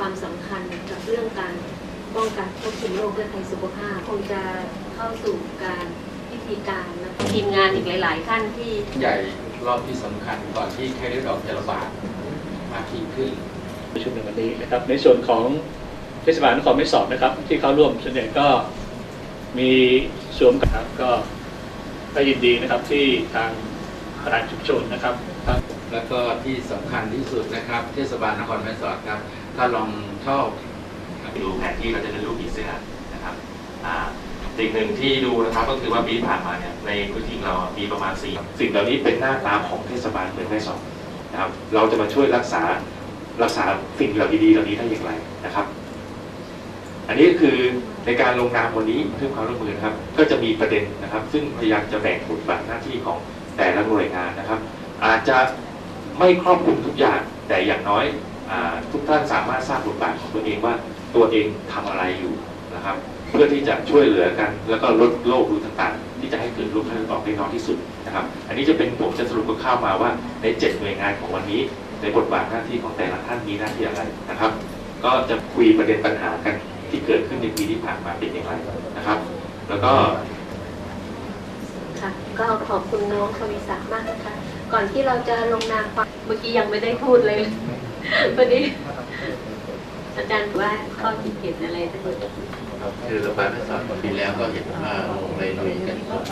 ความสำคัญกับเรื่องการป้องกันควบคุมโรคและภัยสุขภาพคงจะเข้าสู่การวิธีการและทีมงานอีกหลาย ๆ ท่านที่ใหญ่รอบที่สำคัญก่อนที่ไข้เลือดออกจะระบาดมากยิ่งขึ้นประชุมในวันนี้นะครับ ในส่วนของเทศบาลนครแม่สอดนะครับ ที่เข้าร่วมส่วนใหญ่ก็มีสวมกับก็ก็ยินดีนะครับที่ทางพนักชุมชนนะครับทาง แล้วก็ที่สำคัญที่สุดนะครับเทศบาลนครแม่สอดครับ ถ้าลองชอบดูแผนที่เราจะเป็นรูปผีเสื้อนะครับอ่าสิ่งหนึ่งที่ดูนะครับก็คือว่าปีที่ผ่านมาเนี่ยในพื้นที่เรามีประมาณสี่สิ่งเหล่านี้เป็นหน้าตาของเทศบาลเมืองแม่สอดนะครับเราจะมาช่วยรักษารักษาสิ่งเหล่าดีๆเหล่านี้ได้อย่างไรนะครับ อันนี้คือในการลงนามวันนี้เพื่อความร่วมมือนะครับ ก็จะมีประเด็นนะครับ ซึ่งพยายามจะแบ่งบทบาทหน้าที่ของแต่ละหน่วยงานนะครับ อาจจะ ไม่ครอบคลุมทุกอย่าง แต่อย่างน้อยอทุกท่านสามารถทราบบทบาทของตัวเองว่าตัวเองทำอะไรอยู่นะครับ เพื่อที่จะช่วยเหลือกัน แล้วก็ลดโรครุต่างๆ ที่จะให้เกิดรคไข้เลืออกได้น้อยที่สุดนะครับ อันนี้จะเป็นผมจะสรุปคร่าวมาว่าในเจ็ดหน่วยงานของวันนี้ในบทบาทหน้าที่ของแต่ละท่านมีหน้าที่อะไรนะครับ ก็จะคุยประเด็นปัญหากันที่เกิดขึ้นในปีที่ผ่านมาเป็นอย่างไรนะครับ แล้วก็ค่ะก็ขอบคุณน้องควิสามากนะคะ ก่อนที่เราจะลงนามความเมื่อกี้ยังไม่ได้พูดเลยพอดีอาจารย์บอกว่าข้อคิดเห็นอะไรทั้งหมดคือระบาแม่สอดปีแล้วก็เห็นว่าลงในหน่วยกันสอง